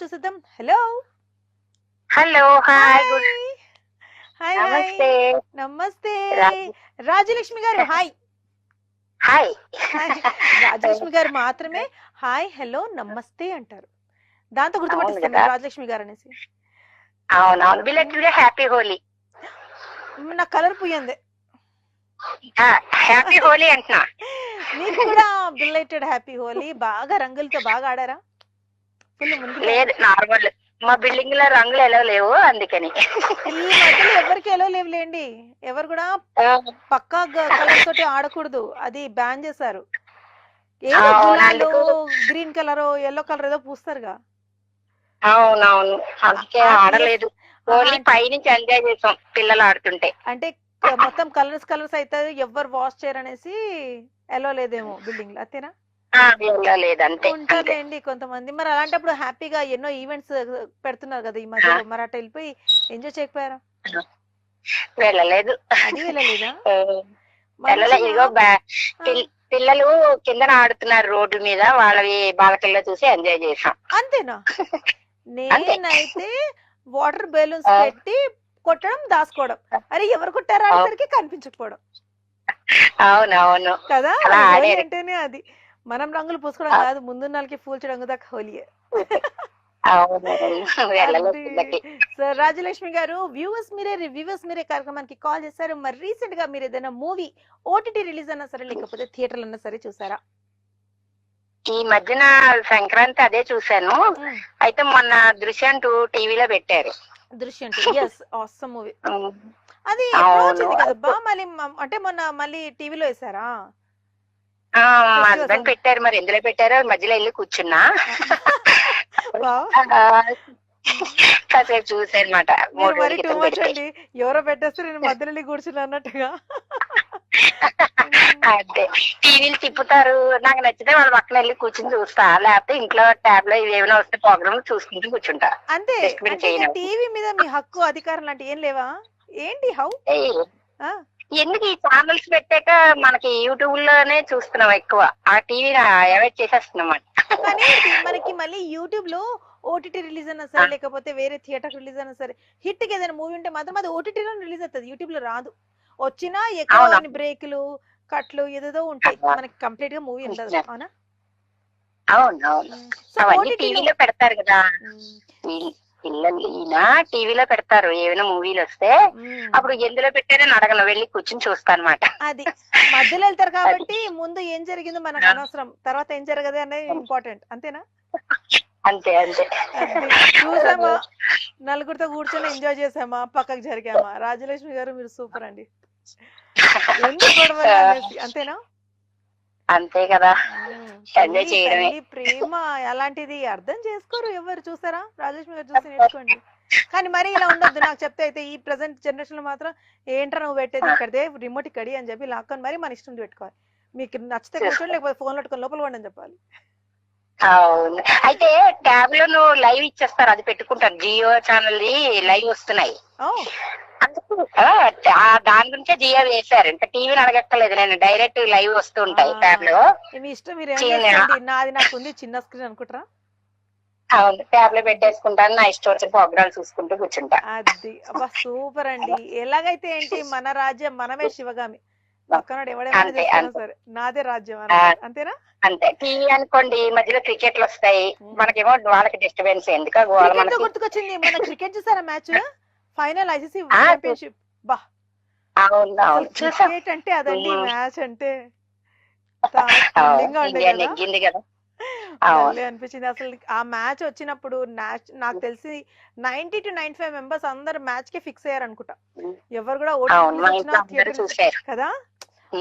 చూసేద్దాం. Hello hello hi hi namaste. నమస్తే. రాజు. రాజలక్ష్మి గారు హాయ్ హాయ్. రాజలక్ష్మి గారు మాత్రమే హాయ్ హలో నమస్తే అంటారు. దాంతో గుర్తుపట్టిస్తాను. రాజలక్ష్మి గారు అనేసి. అవునవును. బిలెటెడ్ హ్యాపీ హోలీ నా కలర్ పోయింది హ్యాపీ హోలీ అంటున్నా. మీకు కూడా బిల్లైటెడ్ హ్యాపీ హోలీ బాగా రంగులతో బాగా ఆడారా? లేదు నార్మల్ మా బిల్డింగ్లో రంగులు ఎలా లేవు అందుకని. ఈ మధ్యలో ఎవరికి ఎలా లేవులేండి? ఎవరు కూడా పక్కా కలర్ తోటి ఆడకూడదు. అది బ్యాన్ చేశారు. ఏదో గులాలు గ్రీన్ కలర్ ఎల్లో కలర్ ఏదో పూస్తారుగా. అవునవును. అందుకే ఆడలేదు. ఓన్లీ పైనుంచి ఎంజాయ్ చేసాం పిల్లలు ఆడుతుంటే. అంటే మొత్తం కలర్స్ కలర్స్ అయితే ఎవరు వాష్ చేయరనేసి ఎలో లేదేమో బిల్డింగ్లో. అంతేనా? వెళ్ళలేదు అంతే అంతే. ఉంటారులేండి కొంతమంది. మరి అలాంటప్పుడు హ్యాపీగా ఎన్నో ఈవెంట్స్ పెడుతున్నారు కదా ఈ మధ్యలో మరి అట్లా వెళ్ళిపోయి ఎంజాయ్ చేయకపోయారా? వెళ్ళలేదు. అది ఇదిగో పిల్లలు కిందన ఆడుతున్నారు రోడ్డు మీద. వాళ్ళవి బాలకల్లో చూసి ఎంజాయ్ చేసాం అంతేనా? నేనైతే వాటర్ బెలూన్స్. పెట్టి కొట్టడం దాచుకోవడం. అరే ఎవరు కొట్టారా అనేసరికి కనిపించకపోవడం. అవునవును. కదా. అంటేనే అది. మనం రంగులు పూసుకోవడం. కాదు ముందున్న వాళ్ళకి పూల్చడం దాకా హోలీయే అవును వెళ్ళలేదు అది. పిల్లకి. సో రాజలక్ష్మి గారు వ్యూవర్స్ మీరే రివ్యూవర్స్ మీరే కార్యక్రమానికి కాల్ చేశారు. మరి రీసెంట్గా మీరు ఏదైనా మూవీ ఓటీటీ రిలీజ్ అన్నా సరే లేకపోతే థియేటర్ అన్నా సరే చూసారా? ఈ మధ్యన సంక్రాంతి అదే చూశాను. అయితే మొన్న దృశ్యం టూ టీవీలో పెట్టారు. దృశ్యం ఎస్ ఆసమ్ మూవీ అది మళ్ళీ అంటే మొన్న మళ్ళీ టీవీలో వేసారా హస్బెండ్ song. పెట్టారు మరి ఎందులో పెట్టారో మధ్యలో వెళ్ళి కూర్చున్నా. కాసేపు ఎవరో పెట్టేస్తే నేను మధ్యలో కూర్చున్నా అన్నట్టుగా. అదే టీవీలు తిప్పుతారు. నాకు నచ్చితే వాళ్ళ పక్కన వెళ్ళి కూర్చుని చూస్తా. లేకపోతే ఇంట్లో ట్యాబ్లో ఏమైనా వస్తే ప్రోగ్రామ్ చూసుకుంటూ కూర్చుంటా. అంతే. టీవీ మీద మీ హక్కు అధికారం లాంటి ఏం లేవా? ఏంటి? హౌ? ఎందుకు ఈ ఛానల్స్ పెట్టాక మనకి యూట్యూబ్లోనే చూస్తున్నాం ఎక్కువ? ఆ టీవీ అవాయిడ్ చేసేస్తున్నాం మనకి మళ్ళీ యూట్యూబ్లో ఓటీటీ రిలీజ్ అయినా సరే లేకపోతే వేరే థియేటర్ రిలీజ్ అయినా సరే హిట్కి ఏదైనా మూవీ ఉంటే మాత్రం అది OTT లో రిలీజ్ అవుతుంది. యూట్యూబ్లో రాదు. వచ్చినా ఎక్కువ? బ్రేకులు కట్లు ఏదేదో ఉంటాయి. మనకి కంప్లీట్గా మూవీ ఉండదు. అవునా? అవును అవును. పెడతారు కదా. పిల్లలు ఈయన టీవీలో పెడతారు ఏమైనా మూవీలు వస్తే. అప్పుడు ఎందులో పెట్టారని అడగను వెళ్ళి కూర్చుని చూస్తా అనమాట అది. మధ్యలో వెళ్తారు కాబట్టి ముందు ఏం జరిగిందో మనకు అనవసరం. తర్వాత ఏం జరగదు అనేది ఇంపార్టెంట్ అంతేనా? అంతే అంతే. చూసామా? నలుగురితో కూర్చొని ఎంజాయ్ చేసామా? పక్కకు జరిగామా? రాజలక్ష్మి గారు మీరు సూపర్ అండి. ఎందుకు అంతేనా? అంతే కదా. ఎంజాయ్ చేయడమే. ప్రేమ అలాంటిది అర్థం చేసుకోరు ఎవరు చూసారా? రాజలక్ష్మి గారు చూసి నేర్చుకోండి. కానీ మరి ఇలా ఉండొద్దు. నాకు చెప్తే అయితే ఈ ప్రెసెంట్ జనరేషన్లో మాత్రం ఏంట్రా నువ్వు పెట్టేది ఇక్కడదే రిమోట్ ఇక్కడి అని చెప్పి లాక్కొని మరి మన ఇష్టం పెట్టుకోవాలి. మీకు నచ్చితే కూర్చొని లేకపోతే ఫోన్ పెట్టుకొని లోపల పోండి అని చెప్పాలి. అవును. అయితే ట్యాబ్లో నువ్వు లైవ్ ఇచ్చేస్తారు. అది పెట్టుకుంటాను. జియో ఛానల్ లైవ్ వస్తున్నాయి. అందుకు దాని గురించే జియో వేశారు. ఇంకా టీవీని అడగక్కర్లేదు నేను డైరెక్ట్ లైవ్ వస్తూ ఉంటాయి. ట్యాబ్లో మీ ఇష్టం మీరు నాది నాకు ఉంది చిన్న స్క్రీన్ అనుకుంటారా? అవును ట్యాబ్లో పెట్టేసుకుంటాను. నా ఇష్టం వచ్చిన ప్రోగ్రామ్ చూసుకుంటూ కూర్చుంటా. అది. అబ్బా సూపర్ అండి. ఎలాగైతే ఏంటి? మన రాజ్యం మనమే శివగామి. పక్కన ఎవడేమైనా. సరే. నాదే రాజ్యం. అంతేనా? అంతే. టీవీ అనుకోండి మధ్యలో క్రికెట్లు వస్తాయి. మనకేమో వాళ్ళకి డిస్టర్బెన్స్. ఎందుకు గుర్తుకొచ్చింది? మన క్రికెట్ చూసారా మ్యాచ్? ఫైనల్ ఐసీసీ ఛాంపియన్షిప్ బా. క్రికెట్ అంటే అదండి. మ్యాచ్ అంటే నెగ్గింది కదా. అనిపించింది. అసలు ఆ మ్యాచ్ వచ్చినప్పుడు నాకు తెలిసి ninety two ninety five members అందరు మ్యాచ్కి ఫిక్స్ అయ్యారు అనుకుంటా. ఎవరు కూడా ఓటీ కదా.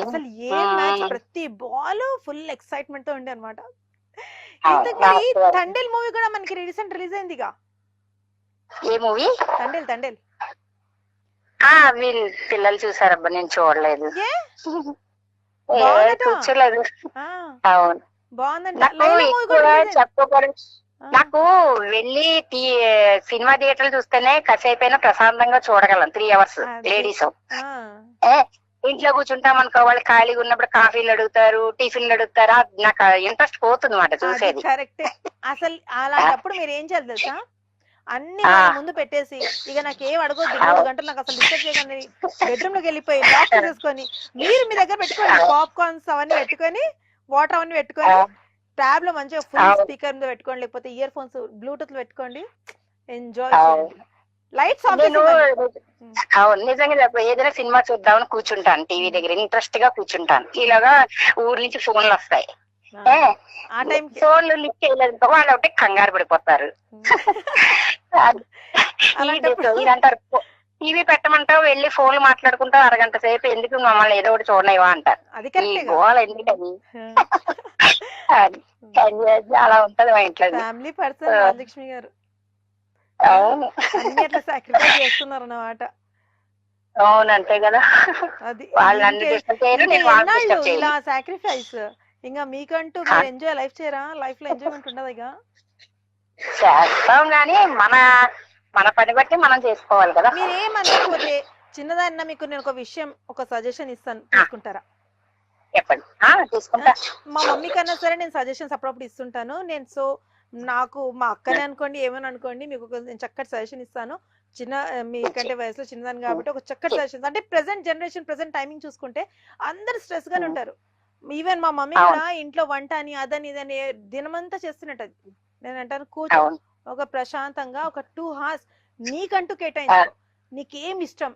అసలు ఏ మ్యాచ్ ప్రతి బాల్ ఫుల్ ఎక్సైట్మెంట్తో ఉండే అనమాట తండేల్ మూవీ కూడా మనకి రీసెంట్ రిలీజ్ అయిందిగా ఏ మూవీ? తండేల్ తండేల్. వీళ్ళు పిల్లలు చూసారబ్బా నేను చూడలేదు. కూర్చోలేదు. అవును. నాకు వెళ్ళి. సినిమా థియేటర్లు చూస్తేనే కాసేపు అయినా ప్రశాంతంగా చూడగలం త్రీ అవర్స్. లేడీస్ ఇంట్లో కూర్చుంటాం అనుకో వాళ్ళు ఖాళీగా ఉన్నప్పుడు కాఫీలు అడుగుతారు టిఫిన్లు అడుగుతారు నాకు ఇంట్రెస్ట్ పోతుంది మాట చూసేది. అసలు అలాంటప్పుడు మీరు ఏం చేయాలి తెలుసా? అన్ని ముందు పెట్టేసి ఇక నాకు ఏం అడగొద్దు మూడు గంటలు నాకు అసలు డిస్టర్బ్ చేయకండి బెడ్రూమ్లోకి వెళ్ళిపోయి లాక్ చేసేసుకొని మీరు మీ దగ్గర పెట్టుకోండి పాప్కార్న్స్ అవన్నీ పెట్టుకొని వాటర్ అవన్నీ పెట్టుకొని ట్యాబ్లో మంచిగా ఫుల్. స్పీకర్ మీద పెట్టుకోండి లేకపోతే ఇయర్ ఫోన్స్ బ్లూటూత్లో పెట్టుకోండి ఎంజాయ్ లైట్స్. అవును నిజంగా చెప్ప ఏదైనా సినిమా చూద్దామని కూర్చుంటాను టీవీ దగ్గర ఇంట్రెస్ట్గా కూర్చుంటాను ఇలాగా ఊరి నుంచి ఫోన్లు వస్తాయి ఆ. టైం ఫోన్లు లిఫ్ట్ చేయలేదు వాళ్ళు ఒకటి కంగారు పడిపోతారు. అంటారు టీవీ పెట్టమంటావు వెళ్ళి ఫోన్లు మాట్లాడుకుంటావు అరగంట సేపు ఎందుకు మమ్మల్ని ఏదో ఒకటి చూడనివా అంటారు. గోల ఎందుకని అలా ఉంటది మా ఇంట్లో. ఫ్యామిలీ పర్సన్ గారు. అవును. అన్ని అట్లా సాక్రిఫైస్ చేస్తున్నారు అన్నమాట అవును అంతే కదా. అది వాళ్ళు నన్ను డిస్టర్బ్ చేయరు నేను వాళ్ళు ఇలా సాక్రిఫైస్ ఇంకా మీకంటూ. మీరు ఎంజాయ్ లైఫ్ చేయరా? లైఫ్లో ఎంజాయ్మెంట్ ఉండదు ఇక చేస్తాం మన మన పని బట్టి మనం చేసుకోవాలి కదా. మీరు చిన్నదాన్న మీకు నేను ఒక విషయం ఒక సజెషన్ ఇస్తాను. తీసుకుంటారా? చెప్పండి. తీసుకుంటా. మా మమ్మీ కన్నా సరే నేను సజెషన్స్ అప్పుడప్పుడు ఇస్తుంటాను. నేను సో నాకు మా అక్కనే అనుకోండి ఏమని అనుకోండి మీకు ఒక నేను చక్కటి సజెషన్ ఇస్తాను. చిన్న మీకంటే వయసులో చిన్నదాన్ని కాబట్టి ఒక చక్కటి సజెషన్. అంటే ప్రెసెంట్ జనరేషన్ ప్రెసెంట్ టైమింగ్ చూసుకుంటే అందరు స్ట్రెస్ గానే ఉంటారు. ఈవెన్ మా మమ్మీ. కూడా ఇంట్లో వంట అని అదని ఇదని దినమంతా చేస్తున్నట్టు నేను అంటాను కూర్చో అవును ఒక ప్రశాంతంగా ఒక టూ హార్స్ నీకంటూ కేటాయించుకో నీకేం ఇష్టం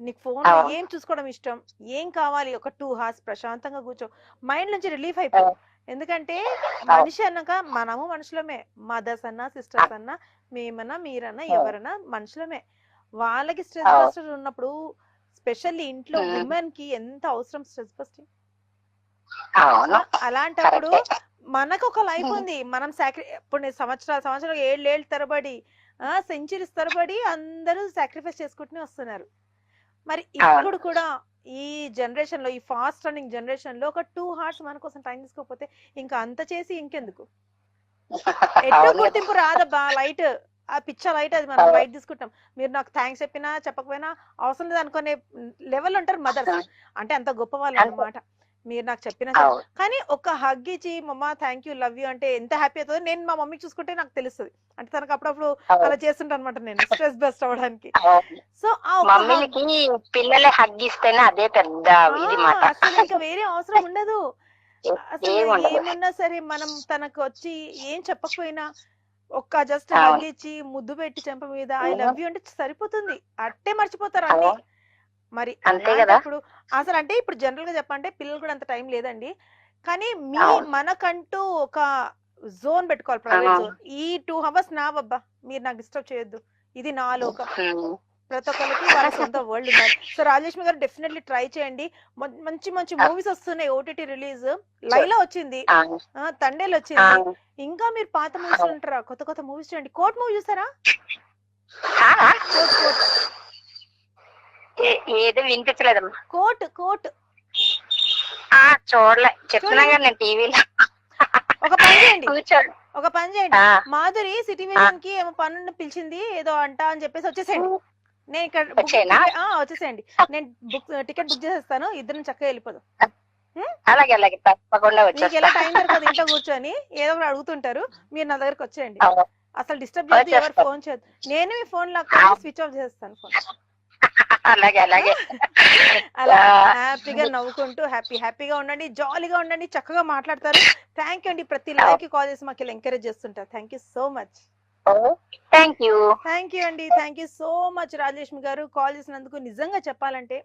నీకు ఫోన్. ఏం చూసుకోవడం ఇష్టం ఏం కావాలి ఒక టూ హార్స్ ప్రశాంతంగా కూర్చో మైండ్ నుంచి రిలీఫ్ అయిపో అవును. ఎందుకంటే మనిషి అన్నాక మనము మనుషులమే మదర్స్ అన్నా సిస్టర్స్ అన్నా మేమన్నా మీరన్నా. ఎవరన్నా మనుషులమే వాళ్ళకి స్ట్రెస్. బస్టర్ ఉన్నప్పుడు స్పెషల్లీ ఇంట్లో ఉమ్. విమెన్కి ఎంత అవసరం స్ట్రెస్ బస్టింగ్ అలాంటప్పుడు మనకు ఒక లైఫ్. ఉంది. మనం సాక్రి ఇప్పుడు సంవత్సరాలు సంవత్సరాలు ఏళ్ళు ఏళ్ళు తరబడి ఆ సెంచరీస్ తరబడి అందరూ సాక్రిఫైస్ చేసుకుంటూనే వస్తున్నారు. మరి ఇప్పుడు కూడా ఈ జనరేషన్లో ఈ ఫాస్ట్ రన్నింగ్ జనరేషన్లో ఒక టూ హార్స్ మన కోసం టైం తీసుకోకపోతే ఇంకా అంత చేసి ఇంకెందుకు? ఎటు అవును. గుర్తింపు రాదబ్బా లైట్ ఆ పిచ్చ లైట్ అది మనం. బయట తీసుకుంటాం. మీరు నాకు థ్యాంక్స్ చెప్పినా చెప్పకపోయినా అవసరం లేదు అనుకునే లెవెల్ ఉంటారు మదర్స్. అంటే అంత గొప్ప వాళ్ళు. అన్నమాట. మీరు నాకు చెప్పినా కానీ ఒక హగ్ ఇచ్చి మమ్మ థ్యాంక్ యూ లవ్ యూ అంటే ఎంత హ్యాపీ అవుతుందో నేను మా మమ్మీ చూసుకుంటే నాకు తెలుస్తుంది. అంటే తనకు అప్పుడప్పుడు అలా చేస్తుంటా అనమాట నేను స్ట్రెస్ బెస్ట్ అవ్వడానికి. సో మమ్మీలకి పిల్లలే హగ్ ఇస్తేనే అదే పెద్ద అసలు ఇంకా వేరే అవసరం ఉండదు. అసలు ఏమున్నా సరే మనం తనకు వచ్చి ఏం చెప్పకపోయినా ఒక్క జస్ట్. హగ్ ఇచ్చి ముద్దు పెట్టి చెంప మీద ఐ. లవ్ యూ అంటే సరిపోతుంది. అట్టే మర్చిపోతారు అన్ని. మరి అంతే కదా. అలాంటప్పుడు అసలు అంటే ఇప్పుడు జనరల్గా చెప్పంటే పిల్లలు కూడా అంత టైం లేదండి. కానీ మీ. మనకంటూ ఒక జోన్ పెట్టుకోవాలి ప్రైవేట్. జోన్. ఈ టూ అవర్స్ నా అబ్బా మీరు నాకు డిస్టర్బ్ చేయొద్దు. ఇది నా లోకం. ప్రతి ఒక్కరికి వాళ్ళ సొంత వరల్డ్ ఉండాలి. సో రాజలక్ష్మి గారు డెఫినెట్లీ ట్రై చేయండి. మంచి మంచి మూవీస్ వస్తున్నాయి. OTT release. లైలా వచ్చింది. తండేలు వచ్చింది. ఇంకా మీరు పాత మూవీస్ ఉంటారా కొత్త కొత్త మూవీస్ చూడండి. కోట్ మూవీ చూసారా? ఏది వినిపించలేదమ్మా. Coat coat. ఆ చూడలే. చెప్తున్నా కదా నేను టీవీలో. ఒక పని చేయండి. కూర్చోండి. ఒక పని చేయండి. మాధురి సిటీ విజన్కి ఏమో పనుండి పిలిచింది ఏదో అంట అని చెప్పేసి వచ్చేసేయండి. నేను ఇక్కడ వచ్చేసేయండి. నేను బుక్ టికెట్ బుక్ చేసేస్తాను. ఇద్దరం చక్కగా వెళ్ళిపోదాం. అలాగే అలాగే. తప్పకుండా మీకు ఎలా టైం దొరకదు ఇంట్లో కూర్చొని ఏదో ఒకటి అడుగుతుంటారు. మీరు నా దగ్గరకు వచ్చేయండి. అసలు డిస్టర్బ్ చేయొద్దు ఎవరు. ఫోన్ చేయొద్దు నేను మీ ఫోన్ లాక్. స్విచ్ ఆఫ్ చేస్తాను ఫోన్. అలాగే అలాగే. అలా. హ్యాపీగా నవ్వుకుంటూ హ్యాపీ హ్యాపీగా ఉండండి జాలీగా ఉండండి చక్కగా మాట్లాడతారు. థ్యాంక్ యూ అండి. ప్రతి లైవ్కి కాల్ చేసి మాకు ఇలా ఎంకరేజ్ చేస్తుంటారు. Thank you so much thank you thank you అండి. Thank you so much Rajalakshmi garu. Call చేసినందుకు నిజంగా చెప్పాలంటే